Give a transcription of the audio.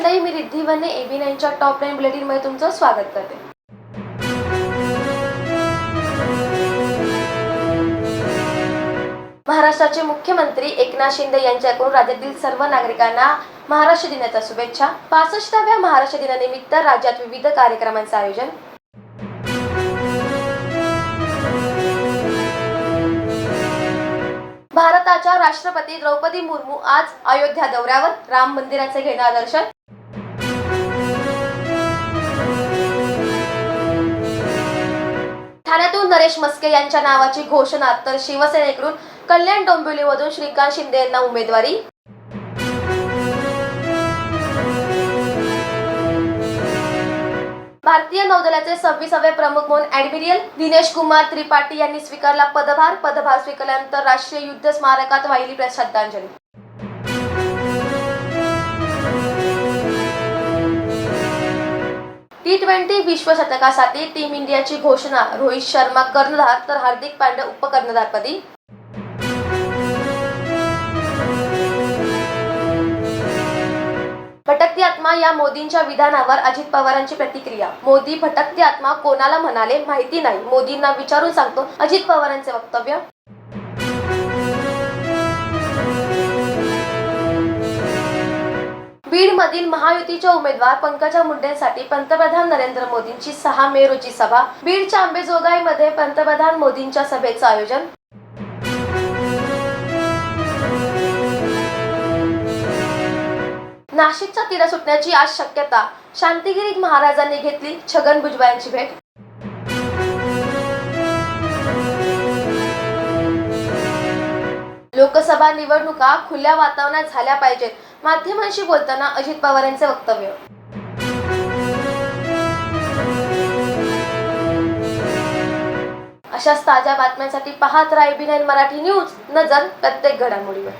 मंडळी मी रिद्धी वने एबी नाईनच्या टॉप नाईन बुलेटिनमध्ये तुमचं स्वागत करते. महाराष्ट्राचे मुख्यमंत्री एकनाथ शिंदे यांच्याकडून राज्यातील सर्व नागरिकांना महाराष्ट्र दिनाच्या शुभेच्छा. पासष्टाव्या महाराष्ट्र दिनानिमित्त राज्यात विविध कार्यक्रमांचं आयोजन. भारताच्या राष्ट्रपती द्रौपदी मुर्मू आज अयोध्या दौऱ्यावर राम मंदिराचे घेणार दर्शन. नरेश मस्के यांच्या नावाची घोषणा तर शिवसेनेकडून कल्याण डोंबिवलीमधून श्रीकांत शिंदे यांना उमेदवारी. भारतीय नौदलाचे सव्वीसावे प्रमुख म्हणून ऍडमिरल दिनेश कुमार त्रिपाठी यांनी स्वीकारला पदभार. पदभार स्वीकारल्यानंतर राष्ट्रीय युद्ध स्मारकात वाहिली श्रद्धांजली टी ट्वेंटी विश्वशतकासाठी टीम इंडियाची घोषणा. रोहित शर्मा कर्णधार तर हार्दिक पांड्या उपकर्णधारपदी. भटकती आत्मा या मोदींच्या विधानावर अजित पवारांची प्रतिक्रिया. मोदी भटकती आत्मा कोणाला म्हणाले माहिती नाही. मोदींना विचारून सांगतो. अजित पवारांचे वक्तव्य. मधील महायुतीच्या उमेदवार पंकजा मुंडेंसाठी पंतप्रधान नरेंद्र मोदींची सहा मे रोजी सभा. बीडच्या आंबेजोगाईमध्ये पंतप्रधान मोदींच्या सभेचं आयोजन. नाशिकचा तिरा सुटण्याची आज शक्यता. शांतिगिरीत महाराजांनी घेतली छगन भुजबळ यांची भेट. लोकसभा निवडणुका खुल्या वातावरणात झाल्या पाहिजेत. माध्यमांशी बोलताना अजित पवार यांचे वक्तव्य. अशाच ताज्या बातम्यांसाठी पाहत राहा एबी नाईन मराठी न्यूज. नजर प्रत्येक घडामोडीवर.